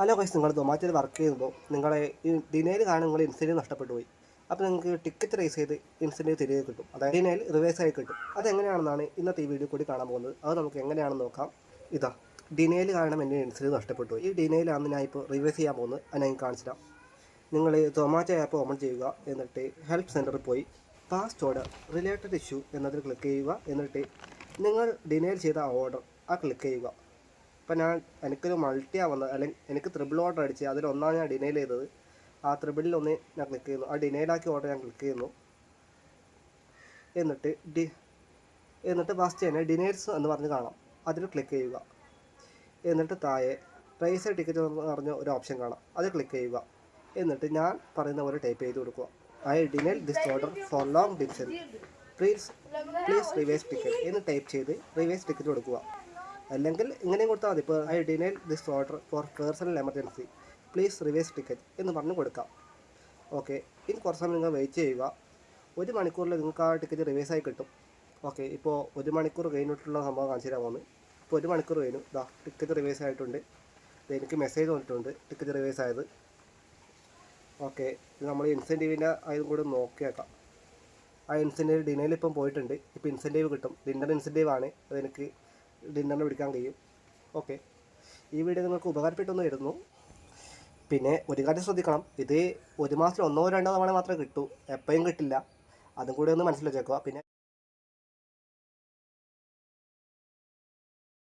Hello guys നിങ്ങൾ സൊമാറ്റോയിൽ work ചെയ്യുമ്പോൾ നിങ്ങളെ ഈ ഡിനയിൽ കാരണം നിങ്ങൾ ഇൻസെന്റീവ് നഷ്ടപ്പെട്ടു പോയി അപ്പോൾ നിങ്ങൾക്ക് ടിക്കറ്റ് റേസ് ചെയ്ത് ഇൻസെന്റീവ് തിരികെ കിട്ടും. അതായത് ഡിനയിൽ റിവേഴ്സ് ആയി കിട്ടും. അതെങ്ങനെയാണെന്നാണ് ഇന്നത്തെ ഈ വീഡിയോ കൂടി കാണാൻ പോകുന്നത്. അത് നമുക്ക് എങ്ങനെയാണെന്ന് നോക്കാം. ഇതാ ഡിനയിൽ കാരണം എന്റെ ഇൻസെന്റീവ് നഷ്ടപ്പെട്ടു ഈ ഡിനയിലാണ് ഞാൻ ഇപ്പോൾ റിവേഴ്സ് ചെയ്യാൻ പോകുന്നത്. അത് ഞാൻ കാണിച്ചു നിങ്ങൾ സൊമാറ്റോ ആപ്പ് ഓപ്പൺ ചെയ്യുക എന്നിട്ട് ഹെൽപ്പ് സെന്ററിൽ പോയി. പാസ്റ്റ് ഓർഡർ റിലേറ്റഡ് ഇഷ്യൂ എന്നതിൽ ക്ലിക്ക് ചെയ്യുക എന്നിട്ട് നിങ്ങൾ ഡിനയിൽ ചെയ്ത ഓർഡർ ആ ക്ലിക്ക് ചെയ്യുക. ഇപ്പം ഞാൻ എനിക്കൊരു മൾട്ടിയാണ് വന്നത് അല്ലെങ്കിൽ എനിക്ക് ത്രിബിൾ ഓർഡർ അടിച്ച് അതിലൊന്നാണ് ഞാൻ ഡിനൈൽ ചെയ്തത്. ആ ത്രിബിളിൽ ഒന്ന് ഞാൻ ക്ലിക്ക് ചെയ്യുന്നു. ആ ഡിനൈലാക്കിയ ഓർഡർ ഞാൻ ക്ലിക്ക് ചെയ്യുന്നു. എന്നിട്ട് ഡി എന്നിട്ട് ഫസ്റ്റ് തന്നെ ഡിനൈൽസ് എന്ന് പറഞ്ഞ് കാണാം. അതിൽ ക്ലിക്ക് ചെയ്യുക. എന്നിട്ട് താഴെ പ്രൈസ് ടിക്കറ്റ് എന്ന് പറഞ്ഞ ഒരു ഓപ്ഷൻ കാണാം. അത് ക്ലിക്ക് ചെയ്യുക. എന്നിട്ട് ഞാൻ പറയുന്ന പോലെ ടൈപ്പ് ചെയ്ത് കൊടുക്കുക. I denial this order for long distance please please reverse ticket എന്ന് ടൈപ്പ് ചെയ്ത് റിവേഴ്സ് ടിക്കറ്റ് കൊടുക്കുക. അല്ലെങ്കിൽ ഇങ്ങനെയും കൊടുത്താൽ മതി. ഇപ്പോൾ I denial this order for personal emergency please reverse ticket എന്ന് പറഞ്ഞ് കൊടുക്കാം. ഓക്കെ ഇനി കുറച്ച് സമയം നിങ്ങൾ വെയിറ്റ് ചെയ്യുക. ഒരു മണിക്കൂറിൽ നിങ്ങൾക്ക് ആ ടിക്കറ്റ് റിവേഴ്സ് ആയി കിട്ടും. ഓക്കെ ഇപ്പോൾ ഒരു മണിക്കൂർ കഴിഞ്ഞിട്ടുള്ള സംഭവം കാണിച്ചു തരാൻ പോകുന്നത് ഇപ്പോൾ ഒരു മണിക്കൂർ കഴിഞ്ഞു. ഇതാ ടിക്കറ്റ് റിവേഴ്സ് ആയിട്ടുണ്ട്. എനിക്ക് മെസ്സേജ് വന്നിട്ടുണ്ട്. ടിക്കറ്റ് റിവേഴ്സ് ആയത്. ഓക്കെ നമ്മൾ ഇൻസെന്റീവിന്റെ ആയതും കൂടി നോക്കിയേക്കാം ആ ഇൻസെന്റീവ് ഡിനയിൽ ഇപ്പം പോയിട്ടുണ്ട്. ഇപ്പോൾ ഇൻസെന്റീവ് കിട്ടും. ഡിന്നർ ഇൻസെന്റീവ് ആണ്. അതെനിക്ക് ഡിന്നറിന് പിടിക്കാൻ കഴിയും. ഓക്കെ. ഈ വീഡിയോ നിങ്ങൾക്ക് ഉപകാരപ്പെട്ടെന്ന് വരുന്നു പിന്നെ ഒരു കാര്യം ശ്രദ്ധിക്കണം. ഇത് ഒരു മാസത്തിൽ ഒന്നോ രണ്ടോ തവണ മാത്രമേ കിട്ടൂ. എപ്പോഴും കിട്ടില്ല. അതും കൂടി ഒന്ന് മനസ്സിൽ വെച്ചേക്കുക. പിന്നെ